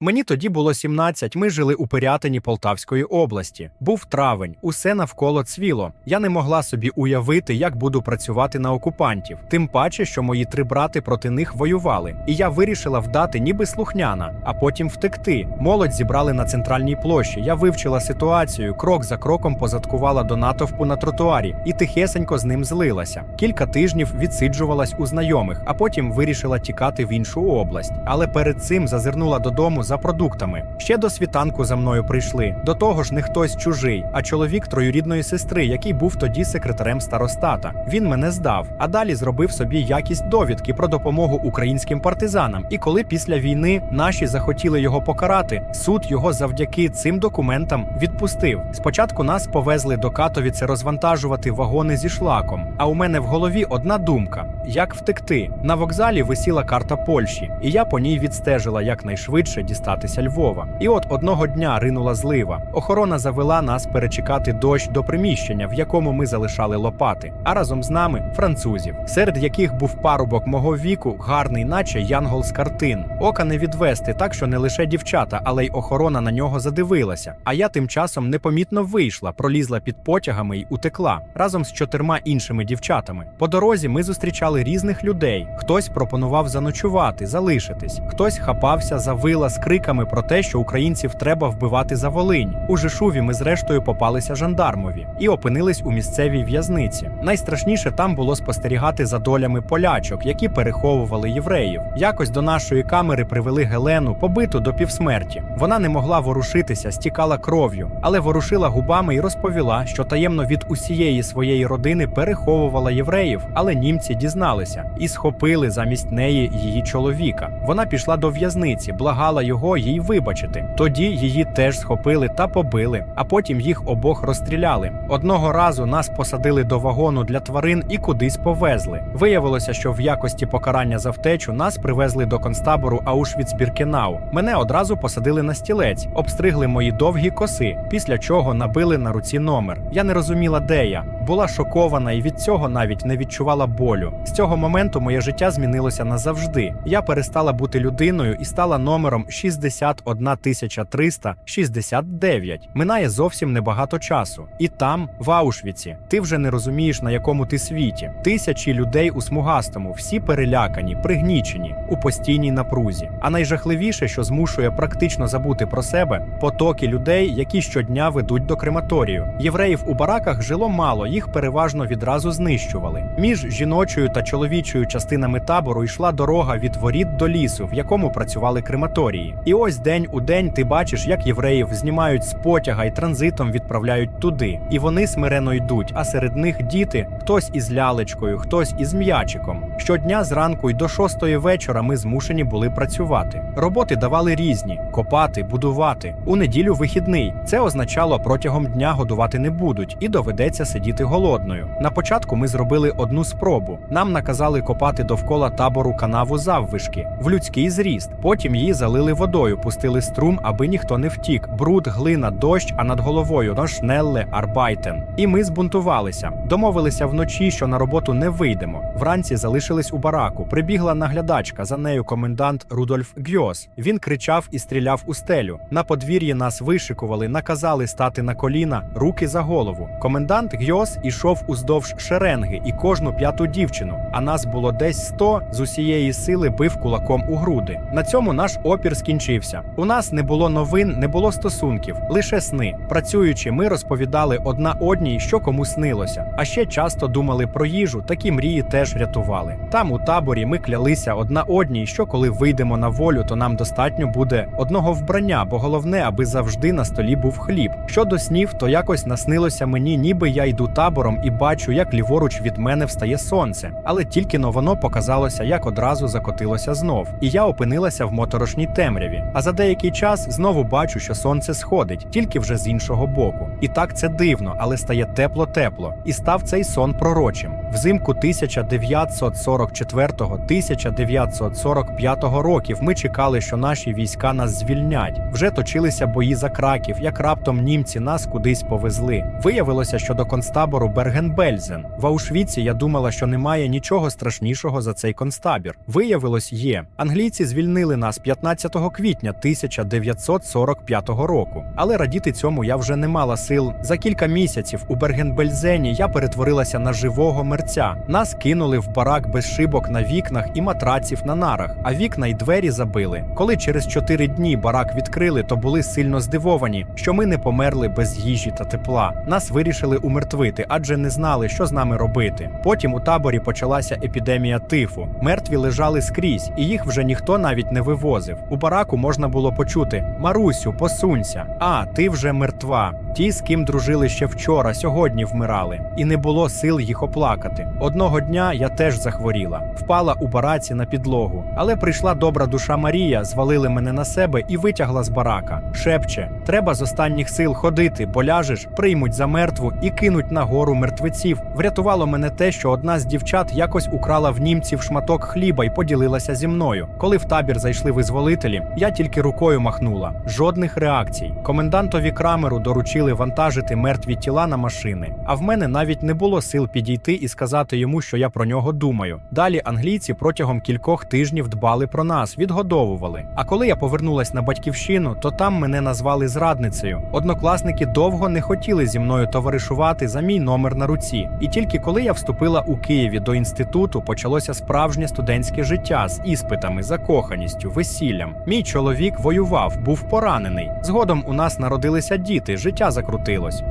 Мені тоді було 17, Ми жили у Пирятині Полтавської області. Був травень, усе навколо цвіло. Я не могла собі уявити, як буду працювати на окупантів. Тим паче, що мої три брати проти них воювали. І я вирішила вдати, ніби слухняна, а потім втекти. Молодь зібрали на центральній площі. Я вивчила ситуацію, крок за кроком позадкувала до натовпу на тротуарі і тихесенько з ним злилася. Кілька тижнів відсиджувалась у знайомих, а потім вирішила тікати в іншу область. Але перед цим зазирнула додому за продуктами. Ще до світанку за мною прийшли. До того ж, не хтось чужий, а чоловік троюрідної сестри, який був тоді секретарем старостата. Він мене здав, а далі зробив собі якість довідки про допомогу українським партизанам. І коли після війни наші захотіли його покарати, суд його завдяки цим документам відпустив. Спочатку нас повезли до Катовіце розвантажувати вагони зі шлаком. А у мене в голові одна думка: як втекти? На вокзалі висіла карта Польщі, і я по ній відстежила якнайшвидше дістатися Львова. І от одного дня ринула злива. Охорона завела нас перечекати дощ до приміщення, в якому ми залишали лопати, а разом з нами французів, серед яких був парубок мого віку, гарний, наче янгол з картин. Ока не відвести, так що не лише дівчата, але й охорона на нього задивилася. А я тим часом непомітно вийшла, пролізла під потягами й утекла разом з чотирма іншими дівчатами. По дорозі ми зустрічали різних людей. Хтось пропонував заночувати, залишитись, хтось хапався за вила з криками про те, що українців треба вбивати за Волинь. У Жишуві ми зрештою попалися жандармові і опинились у місцевій в'язниці. Найстрашніше там було спостерігати за долями полячок, які переховували євреїв. Якось до нашої камери привели Гелену, побиту до півсмерті. Вона не могла ворушитися, стікала кров'ю, але ворушила губами і розповіла, що таємно від усієї своєї родини переховувала євреїв, але німці дізналися і схопили замість неї її чоловіка. Вона пішла до в'язниці, благала його їй вибачити. Тоді її теж схопили та побили, а потім їх обох розстріляли. Одного разу нас посадили до вагону для тварин і кудись повезли. Виявилося, що в якості покарання за втечу нас привезли до концтабору Аушвіц-Біркенау. Мене одразу посадили на стілець, обстригли мої довгі коси, після чого набили на руці номер. Я не розуміла, де я. Була шокована і від цього навіть не відчувала болю. З цього моменту моє життя змінилося назавжди. Я перестала бути людиною і стала номером 61 369. Минає зовсім небагато часу. І там, в Аушвіці, ти вже не розумієш, на якому ти світі. Тисячі людей у смугастому, всі перелякані, пригнічені, у постійній напрузі. А найжахливіше, що змушує практично забути про себе, потоки людей, які щодня ведуть до крематорію. Євреїв у бараках жило мало, їх переважно відразу знищували. Між жіночою та чоловічою частинами табору йшла дорога від воріт до лісу, в якому працювали крематорії. І ось день у день ти бачиш, як євреїв знімають з потяга і транзитом відправляють туди. І вони смирено йдуть, а серед них діти, хтось із лялечкою, хтось із м'ячиком. Щодня зранку й до шостої вечора ми змушені були працювати. Роботи давали різні: копати, будувати. У неділю вихідний. Це означало протягом дня годувати не будуть і доведеться сидіти голодною. На початку ми зробили одну спробу. Нам наказали копати довкола табору канаву заввишки в людський зріст. Потім її залили водою, пустили струм, аби ніхто не втік. Бруд, глина, дощ, а над головою ношнелле, арбайтен. І ми збунтувалися. Домовилися вночі, що на роботу не вийдемо. Вранці залишились у бараку. Прибігла наглядачка. За нею комендант Рудольф Гьос. Він кричав і стріляв у стелю. На подвір'ї нас вишикували, наказали стати на коліна, руки за голову. Комендант Гьос ішов уздовж шеренги і кожну п'яту дівчину. А нас було десь сто з усієї сили бив кулаком у груди. На цьому наш опір скінчився. У нас не було новин, не було стосунків, лише сни. Працюючи, ми розповідали одна одній, що кому снилося. А ще часто думали про їжу, такі мрії теж рятували. Там у таборі ми клялися одна одній, що коли вийдемо на волю, то нам достатньо буде одного вбрання, бо головне, аби завжди на столі був хліб. Щодо снів, то якось наснилося мені, ніби я йду табором і бачу, як ліворуч від мене встає сонце. Але тільки но воно показалося, як одразу закотилося знов. І я опинилася в моторошній темряві. А за деякий час знову бачу, що сонце сходить, тільки вже з іншого боку. І так це дивно, але стає тепло-тепло. І став цей сон пророчим. Взимку 1944-1945 років ми чекали, що наші війська нас звільнять. Вже точилися бої за краків, як раптом німці нас кудись повезли. Виявилося, що до концтабору Берген-Бельзен. В Аушвіці я думала, що немає нічого страшнішого за цей концтабір. Виявилось, є. Англійці звільнили нас 15 квітня 1945 року. Але радіти цьому я вже не мала сил. За кілька місяців у Берген-Бельзені я перетворилася на живого мерця. Нас кинули в барак без шибок на вікнах і матраців на нарах, а вікна й двері забили. Коли через чотири дні барак відкрили, то були сильно здивовані, що ми не померли без їжі та тепла. Нас вирішили умертвити, адже не знали, що з нами робити. Потім у таборі почалася епідемія тифу. Мертві лежали скрізь, і їх вже ніхто навіть не вивозив. У бараку можна було почути: Марусю, посунься. А, ти вже мертва. Ті, з ким дружили ще вчора, сьогодні вмирали, і не було сил їх оплакати. Одного дня я теж захворіла, впала у бараці на підлогу. Але прийшла добра душа Марія, звалили мене на себе і витягла з барака. Шепче: треба з останніх сил ходити, бо ляжеш, приймуть за мертву і кинуть на гору мертвеців. Врятувало мене те, що одна з дівчат якось украла в німців шматок хліба і поділилася зі мною. Коли в табір зайшли визволителі, я тільки рукою махнула. Жодних реакцій. Комендантові крамеру доручили вантажити мертві тіла на машини. А в мене навіть не було сил підійти і сказати йому, що я про нього думаю. Далі англійці протягом кількох тижнів дбали про нас, відгодовували. А коли я повернулась на батьківщину, то там мене назвали зрадницею. Однокласники довго не хотіли зі мною товаришувати за мій номер на руці. І тільки коли я вступила у Києві до інституту, почалося справжнє студентське життя з іспитами, закоханістю, весіллям. Мій чоловік воював, був поранений. Згодом у нас народилися діти, життя закрутилось.